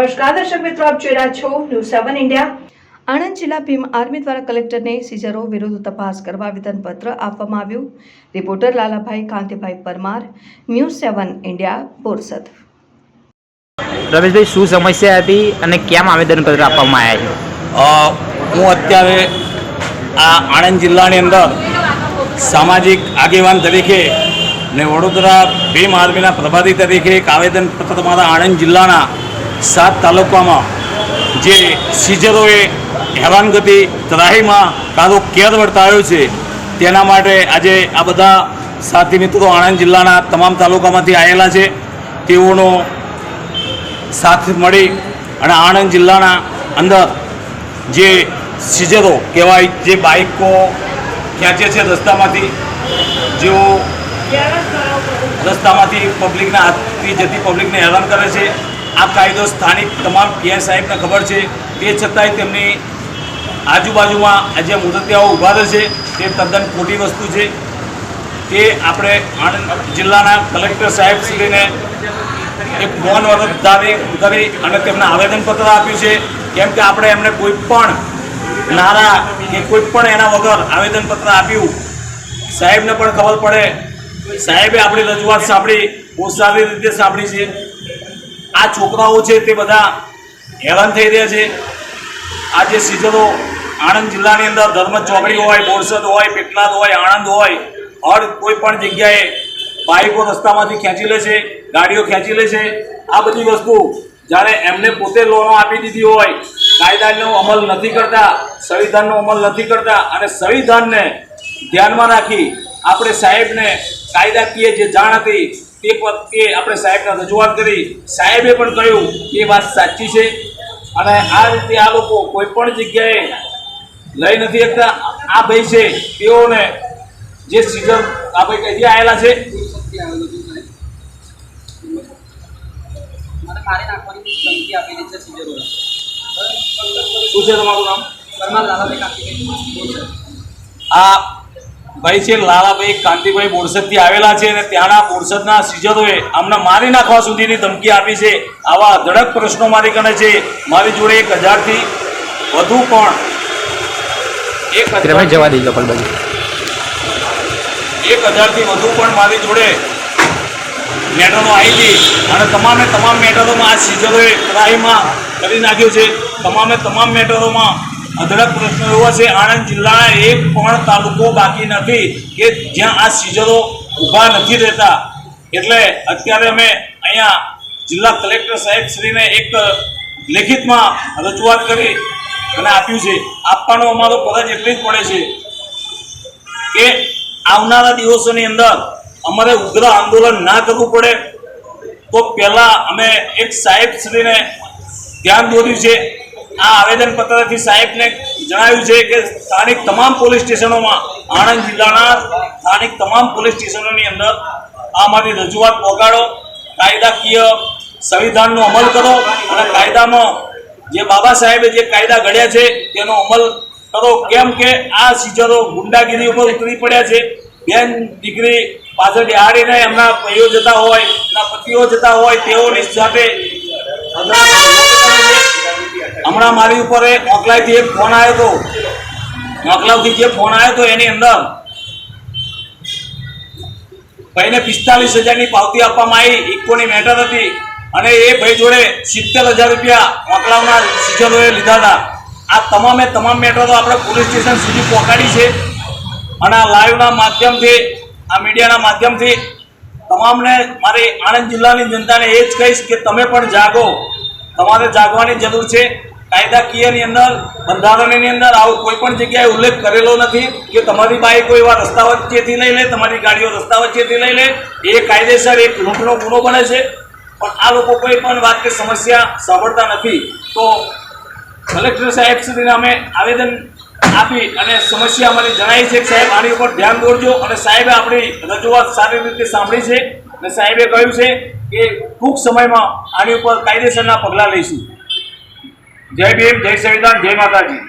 નમસ્કાર દર્શક મિત્રો આપ જોઈ રહ્યા છો ન્યૂઝ સેવન ઇન્ડિયા આણંદ જિલ્લા ભીમ આર્મી દ્વારા કલેક્ટરને સીઝરો વિરુદ્ધ તપાસ કરવા આવેદનપત્ર આપવામાં આવ્યું. Reporter Lalabhai Kantibhai Parmar news seven India Borsad. Rameshbhai શું સમસ્યા હતી અને કેમ આવેદનપત્ર આપવામાં આવ્યા છે? હું અત્યારે આ આણંદ જિલ્લાની અંદર સામાજિક આગેવાન તરીકે ને વડોદરા ભીમ આર્મીના પ્રભારી તરીકે એક આવેદનપત્ર તમારા આણંદ જિલ્લાના સાત તાલુકામાં જે સીઝરોએ હેરાનગતિ ત્રાહીમાં કારો કેદ વર્તાયો છે, તેના માટે આજે આ બધા સાથી મિત્રો આણંદ જિલ્લાના તમામ તાલુકામાંથી આવેલા છે. તેઓનો સાથ મળી અને આણંદ જિલ્લાના અંદર જે સીઝરો કહેવાય, જે બાઇકો ખેંચે છે રસ્તામાંથી, જેઓ રસ્તામાંથી પબ્લિકના હાથથી જતી પબ્લિકને હેરાન કરે છે. આ કાયદો સ્થાનિક તમામ પીએસ સાહેબને ખબર છે. તે છતાંય તેમની આજુબાજુમાં આજે મુદતિયાઓ ઊભા છે, તે તદ્દન ખોટી વસ્તુ છે. તે આપણે આણંદ જિલ્લાના કલેક્ટર સાહેબ સુધીને એક મૌન વ્રત કરી અને તેમને આવેદનપત્ર આપ્યું છે. કેમ કે આપણે એમને કોઈ પણ નારા કે કોઈ પણ એના વગર આવેદનપત્ર આપ્યું. સાહેબને પણ ખબર પડે. સાહેબે આપણી રજૂઆત સાંભળી બહુ સારી રીતે સાંભળી છે. આ છોકરાઓ છે તે બધા હેરાન થઈ રહ્યા છે. આ જે સિઝનો આણંદ જિલ્લાની અંદર ધર્મ ચોકડી હોય, બોરસદ હોય, પેટલાદ હોય, આણંદ હોય, હર કોઈ પણ જગ્યાએ બાઇકો રસ્તામાંથી ખેંચી લે છે, ગાડીઓ ખેંચી લે છે. આ બધી વસ્તુ જ્યારે એમને પોતે લોનો આપી દીધી હોય, કાયદાનો અમલ નથી કરતા, સંવિધાનનો અમલ નથી કરતા અને સંવિધાનને ધ્યાનમાં રાખી આપણે સાહેબને કાયદાકીય જે જાણ હતી તે પર તે આપણે સાહેબને રજૂઆત કરી સાહેબે પણ કહ્યું એ વાત સાચી છે. અને આ રીતે આ લોકો કોઈ પણ જગ્યાએ લઈ નથી શકતા. આ ભાઈ છે તેઓને જે સીઝન આ ભાઈ કહી આવેલા છે. શું છે તમારું નામ? આ ભાઈ છે લાલાભાઈ કાંતિભાઈ બોરસદથી આવેલા છે અને ત્યાંના બોરસદના સીઝરોએ અમને મારી નાખવા સુધીની ધમકી આપી છે. આવા ધડક પ્રશ્નો મારી કને છે. મારી જોડે એક હજારથી વધુ પણ એક જવા દઈ એક હજારથી વધુ પણ મારી જોડે મેટરો આવી હતી અને તમામે તમામ મેટરોમાં આ સીઝરોએ ત્રાહીમાં કરી નાખ્યું છે. તમામે તમામ મેટરોમાં અધડક પ્રશ્નો એવો છે, આણંદ જિલ્લાના એક પણ તાલુકો બાકી નથી કે જ્યાં આ સિઝનો ઊભા નથી રહેતા. એટલે અત્યારે અમે અહીંયા જિલ્લા કલેક્ટર સાહેબ શ્રીને એક લેખિતમાં રજૂઆત કરી અને આપ્યું છે. આપવાનો અમારો ફરજ એટલી જ પડે છે કે આવનારા દિવસોની અંદર અમારે ઉગ્ર આંદોલન ના કરવું પડે. તો પહેલાં અમે એક સાહેબશ્રીને ધ્યાન દોર્યું છે. આ આવેદન પત્રથી સાહેબને જણાવ્યું છે કે સ્થાનિક તમામ પોલીસ સ્ટેશનોમાં, આણંદ જિલ્લાના સ્થાનિક તમામ પોલીસ સ્ટેશનોની અંદર આ મારી રજૂઆત પહોંચાડો કાયદાકીય સંવિધાનનો અમલ કરો અને કાયદામાં જે બાબા સાહેબે જે કાયદા ઘડ્યા છે તેનો અમલ કરો. કેમ કે આ સીઝરો ગુંડાગીરી ઉપર ઉતરી પડ્યા છે. બેન દીકરી પાછળ બિહારીને એમના ભાઈઓ જતા હોય, એમના પતિઓ જતા હોય, તેઓની સાથે હમણાં મારી ઉપર એક મોકલાઈથી એક ફોન આવ્યો હતો મોકલાવથી જે ફોન આવ્યો હતો એની અંદર ભાઈને પિસ્તાલીસ હજારની પાવતી આપવામાં આવી, ઇકોની મેટર હતી અને એ ભાઈ જોડે સિત્તેર હજાર રૂપિયા મોકલાવના સિઝનોએ લીધા હતા. આ તમામે તમામ મેટરો આપણે પોલીસ સ્ટેશન સુધી પહોંચાડી છે અને આ લાઈવના માધ્યમથી, આ મીડિયાના માધ્યમથી તમામને મારી આણંદ જિલ્લાની જનતાને એ જ કહીશ કે તમે પણ જાગો. તમારે જાગવાની જરૂર છે. કાયદાકીયની અંદર, બંધારણની અંદર આવો કોઈ પણ જગ્યાએ ઉલ્લેખ કરેલો નથી કે તમારી બાઈકો એવા રસ્તા વચ્ચેથી લઈ લે, તમારી ગાડીઓ રસ્તા વચ્ચેથી લઈ લે. એ કાયદેસર એક લૂંટનો ગુનો બને છે. પણ આ લોકો કોઈ પણ વાત કે સમસ્યા સાંભળતા નથી. તો કલેક્ટર સાહેબ સુધીને અમે આવેદન આપી અને સમસ્યા અમારી જણાવી છે. કે સાહેબ, આની ઉપર ધ્યાન દોરજો અને સાહેબે આપણી રજૂઆત સારી રીતે સાંભળી છે. અને સાહેબે કહ્યું છે કે ટૂંક સમયમાં આની ઉપર કાયદેસરના પગલાં લઈશું. જય ભીમ જય સંવિધાન જય માતાજી.